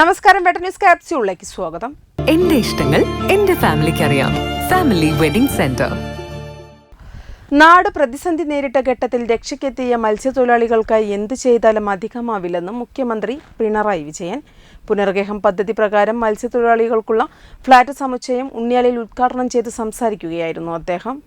നമസ്കാരം വെട്ട ന്യൂസ് ക്യാപ്സ്യൂളിലേക്ക് സ്വാഗതം. എന്റെ ഇഷ്ടങ്ങൾ എന്റെ ഫാമിലിക്ക് അറിയാം. Family wedding centre. നാട് പ്രതിസന്ധി നേരിട്ട ഘട്ടത്തിൽ രക്ഷയ്ക്കെത്തിയ മത്സ്യത്തൊഴിലാളികൾക്കായി എന്ത് ചെയ്താലും അധികമാവില്ലെന്ന് മുഖ്യമന്ത്രി പിണറായി വിജയൻ. പുനർഗേഹം പദ്ധതി പ്രകാരം മത്സ്യത്തൊഴിലാളികൾക്കുള്ള ഫ്ളാറ്റ് സമുച്ചയം ഉണ്ണിയാലിൽ ഉദ്ഘാടനം ചെയ്ത് സംസാരിക്കുകയായിരുന്നു അദ്ദേഹം.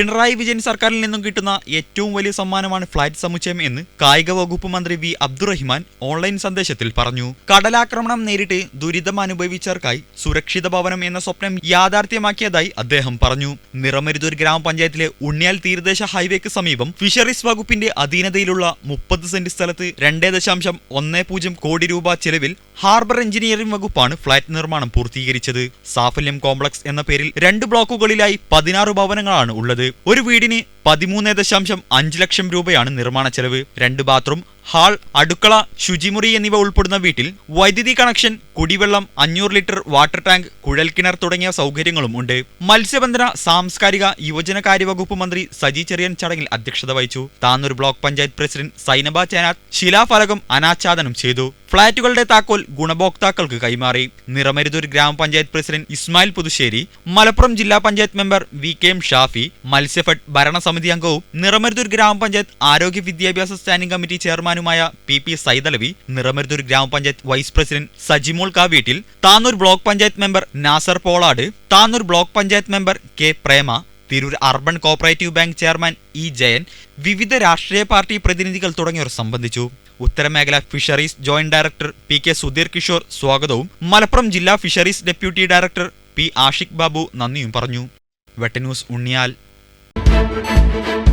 പിണറായി വിജയൻ സർക്കാരിൽ നിന്നും കിട്ടുന്ന ഏറ്റവും വലിയ സമ്മാനമാണ് ഫ്ളാറ്റ് സമുച്ചയം എന്ന് കായിക വകുപ്പ് മന്ത്രി വി അബ്ദുറഹിമാൻ ഓൺലൈൻ സന്ദേശത്തിൽ പറഞ്ഞു. കടലാക്രമണം നേരിട്ട് ദുരിതം അനുഭവിച്ചവർക്കായി സുരക്ഷിത ഭവനം എന്ന സ്വപ്നം യാഥാർത്ഥ്യമാക്കിയതായി അദ്ദേഹം പറഞ്ഞു. നിറമരുതൂർ ഗ്രാമപഞ്ചായത്തിലെ ഉണ്ണിയാൽ തീരദേശ ഹൈവേക്ക് സമീപം ഫിഷറീസ് വകുപ്പിന്റെ അധീനതയിലുള്ള മുപ്പത് സെന്റ് സ്ഥലത്ത് രണ്ടേ കോടി രൂപ ചെലവിൽ ഹാർബർ എഞ്ചിനീയറിംഗ് വകുപ്പാണ് ഫ്ളാറ്റ് നിർമ്മാണം പൂർത്തീകരിച്ചത്. സാഫല്യം കോംപ്ലക്സ് എന്ന പേരിൽ രണ്ട് ബ്ലോക്കുകളിലായി പതിനാറ് ഭവനങ്ങളാണ് ഉള്ളത്. ഒരു വീടിന് പതിമൂന്ന് ദശാംശം അഞ്ച് ലക്ഷം രൂപയാണ് നിർമ്മാണ ചെലവ്. രണ്ട് ബാത്റൂം ഹാൾ അടുക്കള ശുചിമുറി എന്നിവ ഉൾപ്പെടുന്ന വീട്ടിൽ വൈദ്യുതി കണക്ഷൻ കുടിവെള്ളം അഞ്ഞൂറ് ലിറ്റർ വാട്ടർ ടാങ്ക് കുഴൽക്കിണർ തുടങ്ങിയ സൗകര്യങ്ങളും ഉണ്ട്. മത്സ്യബന്ധന സാംസ്കാരിക യുവജനകാര്യ വകുപ്പ് മന്ത്രി സജി ചെറിയൻ ചടങ്ങിൽ അധ്യക്ഷത വഹിച്ചു. താന്നൂർ ബ്ലോക്ക് പഞ്ചായത്ത് പ്രസിഡന്റ് സൈനബ ചേനാത്ത് ശിലാഫലകം അനാച്ഛാദനം ചെയ്തു. ഫ്ളാറ്റുകളുടെ താക്കോൽ ഗുണഭോക്താക്കൾക്ക് കൈമാറി. നിറമരുതൂർ ഗ്രാമപഞ്ചായത്ത് പ്രസിഡന്റ് ഇസ്മായിൽ പുതുശ്ശേരി മലപ്പുറം ജില്ലാ panchayat member V K M Shafi Matsyafed ഭരണസമിതി അംഗവും നിറമരുതൂർ ഗ്രാമപഞ്ചായത്ത് ആരോഗ്യ വിദ്യാഭ്യാസ സ്റ്റാൻഡിംഗ് കമ്മിറ്റി ചെയർമാനുമായ പി പി സൈതലവി നിറമരുതൂർ ഗ്രാമപഞ്ചായത്ത് vice president Sajimol Kaveettil Tanur block panchayat member Nasar Polad Tanur block panchayat member K Prema Tirur urban cooperative bank chairman E Jayan വിവിധ രാഷ്ട്രീയ party പ്രതിനിധികൾ തുടങ്ങിയവർ സംബന്ധിച്ചു. ഉത്തരമേഖല fisheries joint director P K Sudheer Kishore സ്വാഗതവും. മലപ്പുറം ജില്ലാ fisheries deputy director P Ashiq Babu നന്ദിയും പറഞ്ഞു. വെട്ടന്യൂസ് Unniyal Thank